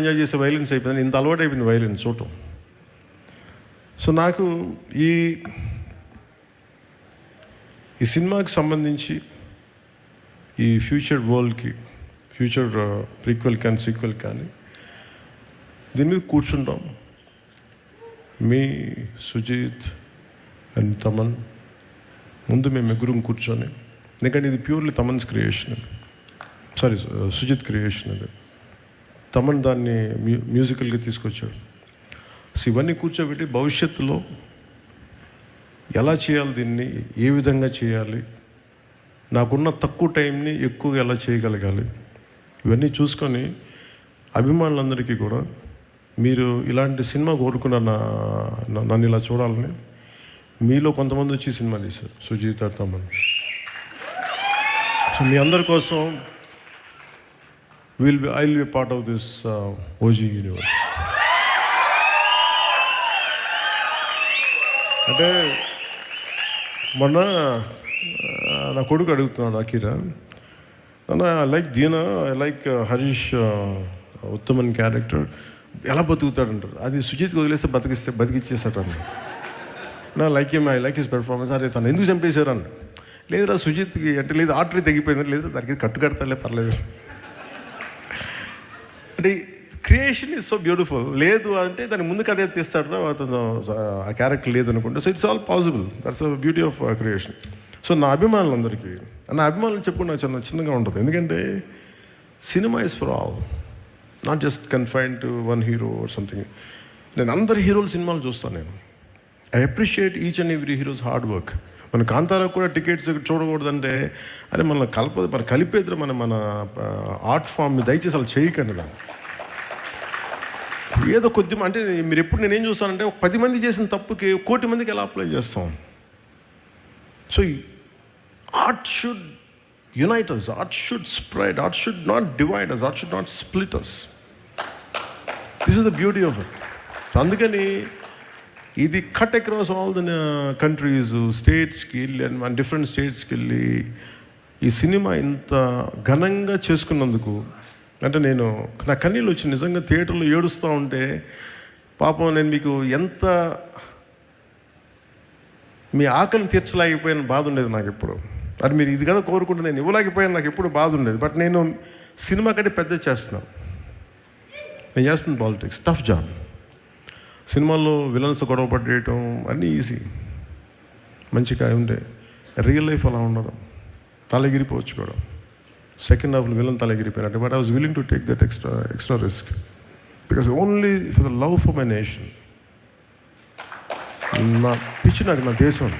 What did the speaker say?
Enjoy చేసే violence అయిపోయింది. ఇంత అలవాటు అయిపోయింది వైలెన్స్ చూడటం. సో నాకు ఈ ఈ సినిమాకి సంబంధించి ఈ ఫ్యూచర్ వరల్డ్కి ఫ్యూచర్ ప్రీక్వెల్ కానీ సీక్వెల్ కానీ దీని మీద కూర్చుంటాం. మీ సుజిత్ అండ్ తమన్ ముందు మేము ముగ్గురం కూర్చొని ఎందుకంటే ఇది purely Thaman's creation sorry Sujeeth creation అది. తమన్ దాన్ని మ్యూ మ్యూజికల్గా తీసుకొచ్చాడు. సో ఇవన్నీ కూర్చోబెట్టి భవిష్యత్తులో ఎలా చేయాలి దీన్ని ఏ విధంగా చేయాలి నాకున్న తక్కువ టైంని ఎక్కువగా ఎలా చేయగలగాలి ఇవన్నీ చూసుకొని అభిమానులందరికీ కూడా మీరు ఇలాంటి సినిమా కోరుకున్న నా నన్ను ఇలా చూడాలని మీలో కొంతమంది వచ్చి సినిమా తీశారు. సుజీత తమన్ సో మీ అందరి కోసం will be I will be part of this OG universe అంటే మొన్న నా కొడుకు అడుగుతున్నాడు అఖీరా అన్న I like Dinah I like Harish Uttaman character ఎలా బతుకుతాడంటారు అది సుజిత్కి వదిలేస్తే బతికిస్తే బతికిచ్చేస్తాడు అన్న నా లైక్ ఏం ఐ లైక్ హిస్ పెర్ఫార్మెన్స్ అరే తను ఎందుకు చంపేశారు అన్న? లేదురా సుజిత్కి అంటే లేదు ఆర్టరీ తగ్గిపోయింది లేదు దానికి కట్టు కడతాలే పర్లేదు. అంటే క్రియేషన్ ఇస్ సో బ్యూటిఫుల్ లేదు అంటే దాని ముందుకు అదే తీస్తాడు అతను ఆ క్యారెక్టర్ లేదు అనుకుంటే. So it's all possible that's the beauty of creation so నా అభిమానులందరికీ నా అభిమానులు చెప్పుకుంటే చిన్న చిన్నగా ఉంటుంది. ఎందుకంటే cinema is for all not just confine to one hero or something నేను అందరి హీరోల సినిమాలు చూస్తాను నేను. I appreciate each and every heroes hard work మన కాంతారావు కూడా టికెట్స్ చూడకూడదంటే అరే మన కలప మన కలిపేద్దరు మన మన ఆర్ట్ ఫామ్ని దయచేసి అలా చేయకండి దాన్ని. ఏదో కొద్ది అంటే మీరు ఎప్పుడు నేనేం చూస్తానంటే ఒక పది మంది చేసిన తప్పుకి కోటి మందికి ఎలా అప్లై చేస్తాం? So art should unite us art should spread art should not divide us art should not split us this is the beauty of it అందుకని ఇది cut across all the countries స్టేట్స్కి వెళ్ళి అండ్ మన different స్టేట్స్కి వెళ్ళి ఈ cinema ఇంత ఘనంగా చేసుకున్నందుకు అంటే నేను నా కన్నీళ్ళు వచ్చి నిజంగా థియేటర్లో ఏడుస్తూ ఉంటే పాపం నేను మీకు ఎంత మీ ఆకలిని తీర్చలేకపోయిన బాధ ఉండేది నాకు ఎప్పుడు. అది మీరు ఇది కదా కోరుకుంటే నేను ఇవ్వలేకపోయాను నాకు ఎప్పుడు బాధ ఉండేది. బట్ నేను సినిమా కంటే పెద్ద చేస్తున్నాను. నేను చేస్తున్నాను పాలిటిక్స్ టఫ్ జాబ్ సినిమాల్లో విలన్స్ గొడవ పడేయటం అన్నీ ఈజీ. మంచిగా ఉండే. రియల్ లైఫ్ అలా ఉండదు. తలగిరిపోవచ్చు కూడా. సెకండ్ హాఫ్లో villain తలగిరిపోయినట్టు but I was willing to take that extra extra risk because only for the love for my nation నా పిచ్చి నాకు నా దేశం.